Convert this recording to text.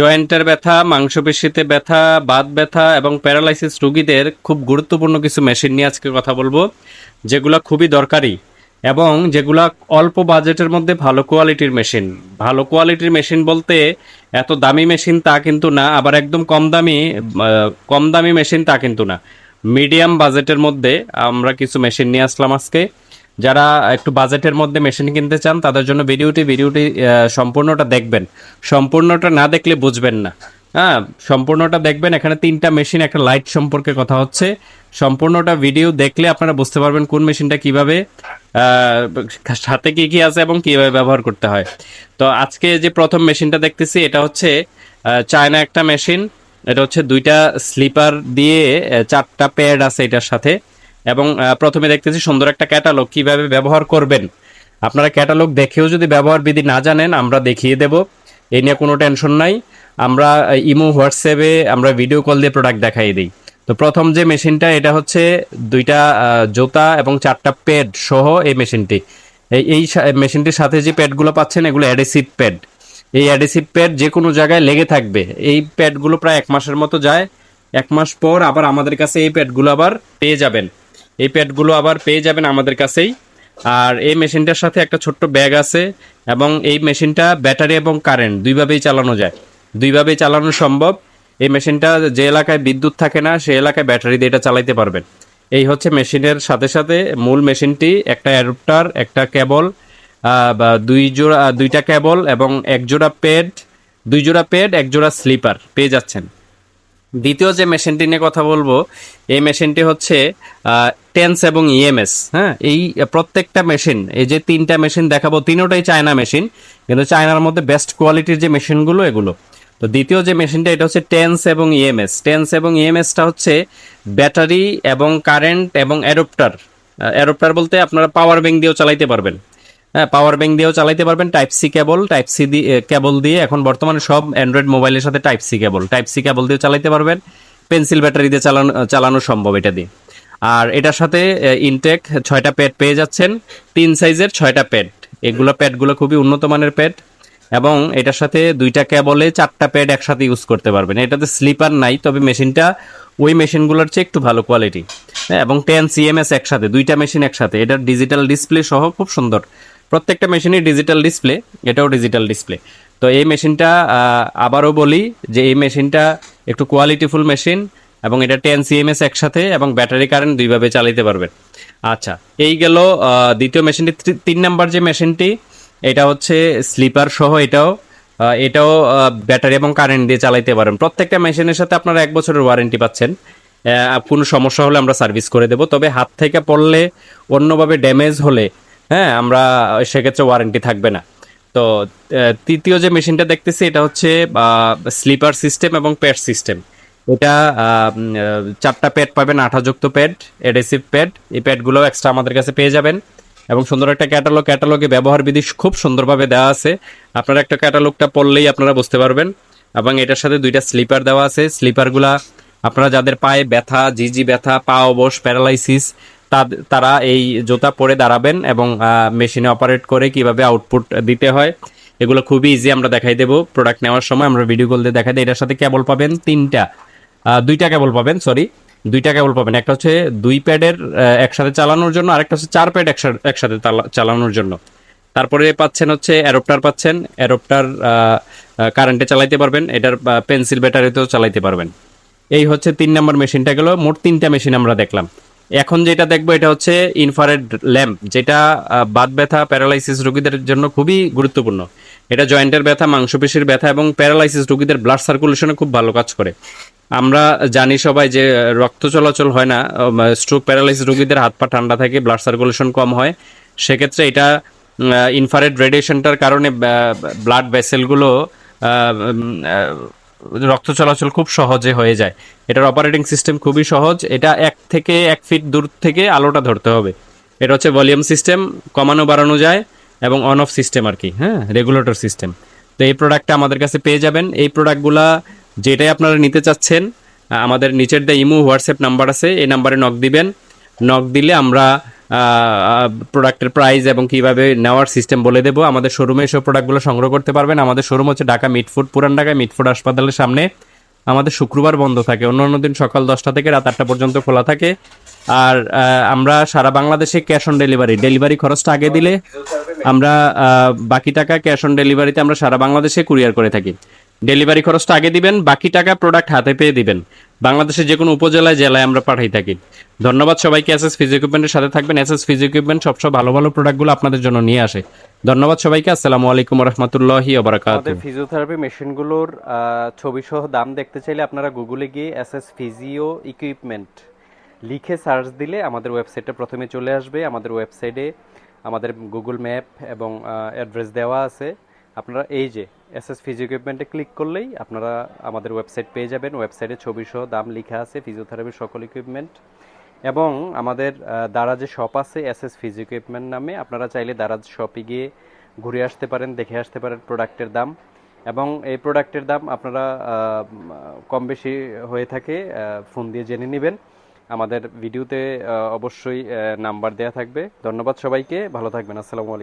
জয়েন্টের ব্যথা, মাংসপেশিতে ব্যথা, বাত ব্যথা এবং প্যারালাইসিস রুগীদের খুব গুরুত্বপূর্ণ কিছু মেশিন নিয়ে আজকে কথা বলব, যেগুলো খুবই দরকারি এবং যেগুলা অল্প বাজেটের মধ্যে ভালো কোয়ালিটির মেশিন। ভালো কোয়ালিটির মেশিন বলতে এত দামি মেশিন তা কিন্তু না, আবার একদম কম দামি কম দামি মেশিন তা কিন্তু না। মিডিয়াম বাজেটের মধ্যে আমরা কিছু মেশিন নিয়ে আসলাম আজকে। যারা একটু বাজেটের মধ্যে মেশিন কিনতে চান, তাদের জন্য ভিডিওটি ভিডিওটি সম্পূর্ণটা দেখবেন। সম্পূর্ণটা না দেখলে বুঝবেন না। হ্যাঁ সম্পূর্ণটা দেখবেন, এখানে তিনটা মেশিন একটা লাইট সম্পর্কে কথা হচ্ছে। সম্পূর্ণটা ভিডিও দেখলে আপনারা বুঝতে পারবেন কোন মেশিনটা কীভাবে সাথে কি কি আছে এবং কীভাবে ব্যবহার করতে হয়। তো আজকে যে প্রথম মেশিনটা দেখতেছি, এটা হচ্ছে চায়না একটা মেশিন এটা হচ্ছে দুইটা স্লিপার দিয়ে চারটা প্যাড আছে এটার সাথে। এবং প্রথমে দেখতেছি সুন্দর একটা ক্যাটালগ কীভাবে ব্যবহার করবেন। আপনারা ক্যাটালগ দেখেও যদি ব্যবহার বিধি না জানেন, আমরা দেখিয়ে দেব। এই নিয়ে কোনো টেনশন নাই। আমরা ইমো, হোয়াটসঅ্যাপে আমরা ভিডিও কল দিয়ে প্রোডাক্ট দেখাই দিই। তো প্রথম যে মেশিনটা এটা হচ্ছে দুইটা জুতা এবং চারটা প্যাড সহ এই মেশিনটি এই এই মেশিনটির সাথে যে প্যাডগুলো পাচ্ছেন, এগুলো অ্যাডেসিভ প্যাড এই অ্যাডেসিভ প্যাড যে কোনো জায়গায় লেগে থাকবে। এই প্যাডগুলো প্রায় এক মাসের মতো যায়। এক মাস পর আবার আমাদের কাছে এই প্যাডগুলো আবার পেয়ে যাবেন। এই প্যাডগুলো আবার পেয়ে যাবেন আমাদের কাছেই। আর এই মেশিনটার সাথে একটা ছোট্ট ব্যাগ আছে এবং এই মেশিনটা ব্যাটারি এবং কারেন্ট দুইভাবেই চালানো যায়। দুইভাবেই চালানো সম্ভব। এই মেশিনটা যে এলাকায় বিদ্যুৎ থাকে না সেই এলাকায় ব্যাটারি দিয়ে এটা চালাইতে পারবেন। এই হচ্ছে মেশিনের সাথে সাথে মূল মেশিনটি, একটা অ্যাডাপ্টার, একটা কেবল বা দুই জোড়া, দুইটা কেবল এবং এক জোড়া প্যাড, দুই জোড়া প্যাড, এক জোড়া স্লিপার। পেয়ে যাচ্ছেন। দ্বিতীয় যে মেশিনটি নিয়ে কথা বলব, এই মেশিনটি হচ্ছে টেন্স এবং ইএমএস হ্যাঁ? এই প্রত্যেকটা মেশিন এই যে তিনটা মেশিন দেখাবো, তিনোটাই চায়না মেশিন কিন্তু চায়নার মধ্যে বেস্ট কোয়ালিটির যে মেশিনগুলো এগুলো। তো দ্বিতীয় যে মেশিনটা এটা হচ্ছে টেন্স এবং ইএমএস টেন্স এবং ইএমএসটা হচ্ছে ব্যাটারি এবং কারেন্ট এবং অ্যাডপ্টার অ্যাডপ্টার বলতে আপনারা পাওয়ার ব্যাংক দিয়েও চালাইতে পারবেন। হ্যাঁ পাওয়ার ব্যাংক দিয়েও চালাইতে পারবেন type C cable type C cable দিয়ে এখন বর্তমানে সব অ্যান্ড্রয়েড মোবাইলের সাথে type C cable type C cable দিয়ে চালাইতে পারবেন পেন্সিল ব্যাটারি দিয়ে চালানো চালানো সম্ভব এটা দিয়ে। আর এটার সাথে ইনটেক ছয়টা প্যাড পেয়ে যাচ্ছেন, তিন সাইজের ছয়টা প্যাড এগুলো প্যাডগুলো খুবই উন্নত মানের প্যাড এবং এটার সাথে দুইটা কেবলে চারটা প্যাড একসাথে ইউজ করতে পারবেন। এটাতে স্লিপার নাই, তবে মেশিনটা ওই মেশিনগুলোর চেয়ে একটু ভালো কোয়ালিটি এবং টেন সিএমএস একসাথে, দুইটা মেশিন একসাথে। এটার ডিজিটাল ডিসপ্লে সহ খুব সুন্দর। প্রত্যেকটা মেশিনই ডিজিটাল ডিসপ্লে এটাও ডিজিটাল ডিসপ্লে তো এই মেশিনটা আবারও বলি যে এই মেশিনটা একটু কোয়ালিটিফুল মেশিন এবং এটা টেন সিএমএস একসাথে এবং ব্যাটারি কারেন্ট দুইভাবে চালাতে পারবেন আচ্ছা এই গেল দ্বিতীয় মেশিনটি তিন নাম্বার যে মেশিনটি এটা হচ্ছে স্লিপার সহ এটাও এটাও ব্যাটারি এবং কারেন্ট দিয়ে চালাইতে পারেন। প্রত্যেকটা মেশিনের সাথে আপনারা এক বছরের ওয়ারেন্টি পাচ্ছেন। কোনো সমস্যা হলে আমরা সার্ভিস করে দেব। তবে হাত থেকে পড়লে অন্যভাবে ড্যামেজ হলে হ্যাঁ আমরা সেক্ষেত্রে ওয়ারেন্টি থাকবে না। তো তৃতীয় যে মেশিনটা দেখতেছি, এটা হচ্ছে স্লিপার সিস্টেম এবং প্যাড সিস্টেম এটা চারটা প্যাড পাবেন আঠাযুক্ত প্যাড এডেসিভ প্যাড এই প্যাডগুলো এক্সট্রা আমাদের কাছে পেয়ে যাবেন। এবং সুন্দর একটা ক্যাটালগ ক্যাটালগে ব্যবহার বিধি খুব সুন্দরভাবে দেওয়া আছে। আপনারা একটা ক্যাটালগটা পড়লেই আপনারা বুঝতে পারবেন। এবং এটার সাথে দুইটা স্লিপার দেওয়া আছে। স্লিপারগুলা আপনারা যাদের পায়ে ব্যথা, জিজি ব্যথা, পা অবশ প্যারালাইসিস তারা এই জুতা পরে দাঁড়াবেন এবং মেশিনে অপারেট করে কীভাবে আউটপুট দিতে হয়, এগুলো খুবই ইজি আমরা দেখাই দেবো। প্রোডাক্ট নেওয়ার সময় আমরা ভিডিও কল দিয়ে দেখাই দিই। এটার সাথে কেবল পাবেন তিনটা দুইটা কেবল পাবেন সরি দুইটা কেবল পাবেন। একটা হচ্ছে দুই প্যাডের একসাথে চালানোর জন্য, আরেকটা হচ্ছে চার প্যাড একসাথে চালা- চালানোর জন্য। তারপরে পাচ্ছেন হচ্ছে অ্যারোপ্টার পাচ্ছেন। অ্যারোপ্টার কারেন্টে চালাইতে পারবেন। এটার পেন্সিল ব্যাটারিতেও চালাইতে পারবেন। এই হচ্ছে তিন নম্বর মেশিনটা গেল। মোট তিনটা মেশিন আমরা দেখলাম। এখন যেটা দেখব, এটা হচ্ছে ইনফারেড ল্যাম্প যেটা বাত ব্যথা প্যারালাইসিস রোগীদের জন্য খুবই গুরুত্বপূর্ণ। এটা জয়েন্টের ব্যথা, মাংসপেশির ব্যথা এবং প্যারালাইসিস রোগীদের ব্লাড সার্কুলেশনে খুব ভালো কাজ করে। আমরা জানি সবাই যে রক্ত চলাচল হয় না স্ট্রোক প্যারালাইসিস রোগীদের হাত পা ঠান্ডা থাকে ব্লাড সার্কুলেশন কম হয়। সেক্ষেত্রে এটা ইনফারেড রেডিয়েশনটার কারণে ব্লাড ভেসেলগুলো রক্ত চলাচল খুব সহজে হয়ে যায়। এটার অপারেটিং সিস্টেম খুবই সহজ। এটা এক থেকে এক ফিট দূর থেকে আলোটা ধরতে হবে। এটা হচ্ছে ভলিউম সিস্টেম কমানো বাড়ানো যায় এবং অন অফ সিস্টেম আর কি হ্যাঁ রেগুলেটর সিস্টেম তো এই প্রোডাক্টটা আমাদের কাছে পেয়ে যাবেন। এই প্রোডাক্টগুলা যেটাই আপনারা নিতে চাচ্ছেন আমাদের নিচের দিয়ে ইমো, হোয়াটসঅ্যাপ নাম্বার আছে, এই নাম্বারে নক দিবেন। নক দিলে আমরা প্রোডাক্টের প্রাইস এবং কীভাবে নেওয়ার সিস্টেম বলে দেবো। আমাদের শোরুমে এসব প্রোডাক্টগুলো সংগ্রহ করতে পারবেন। আমাদের শোরুম হচ্ছে ঢাকা মিটফুড পুরান ঢাকায় মিটফুড হাসপাতালের সামনে। আমাদের শুক্রবার বন্ধ থাকে। অন্য অন্য দিন সকাল দশটা থেকে রাত আটটা পর্যন্ত খোলা থাকে। আর আমরা সারা বাংলাদেশে ক্যাশ অন ডেলিভারি ডেলিভারি খরচটা আগে দিলে আমরা বাকি টাকা ক্যাশ অন ডেলিভারিতে আমরা সারা বাংলাদেশে কুরিয়ার করে থাকি। ডেলিভারি খরচটা আগে দিবেন, বাকি টাকা প্রোডাক্ট হাতে পেয়ে দিবেন। বাংলাদেশের যে কোনো উপজেলায়, জেলায় আমরা পাঠাই থাকি। ধন্যবাদ সবাইকে এস এস ফিজ ইকুইপমেন্টের সাথে থাকবেন। এস এস ফিজ ইকুইপমেন্ট সবসময় ভালো ভালো প্রোডাক্টগুলো আপনাদের জন্য নিয়ে আসে। ধন্যবাদ সবাইকে, আসসালামু আলাইকুম রহমতুল্লাহি আমাদের ফিজিওথেরাপি মেশিনগুলোর ছবি সহ দাম দেখতে চাইলে আপনারা গুগলে গিয়ে এস এস ফিজিও ইকুইপমেন্ট লিখে সার্চ দিলে আমাদের ওয়েবসাইটটা প্রথমে চলে আসবে। আমাদের ওয়েবসাইটে আমাদের গুগল ম্যাপ এবং অ্যাড্রেস দেওয়া আছে। আপনারা এই যে এস এস ফিজিও ইকুইপমেন্টে ক্লিক করলেই আপনারা আমাদের ওয়েবসাইট পেয়ে যাবেন। ওয়েবসাইটে ছবি সহ দাম লেখা আছে ফিজিওথেরাপির সকল ইকুইপমেন্ট এবং আমাদের দারাজে শপ আছে এস এস ফিজ ইকুইপমেন্ট নামে। আপনারা চাইলে দারাজ শপে গিয়ে ঘুরে আসতে পারেন, দেখে আসতে পারেন প্রোডাক্টের দাম। এবং এই প্রোডাক্টের দাম আপনারা কম বেশি হয়ে থাকে ফোন দিয়ে জেনে নেবেন। আমাদের ভিডিওতে অবশ্যই নাম্বার দেওয়া থাকবে। ধন্যবাদ সবাইকে, ভালো থাকবেন, আসসালামু আলাইকুম।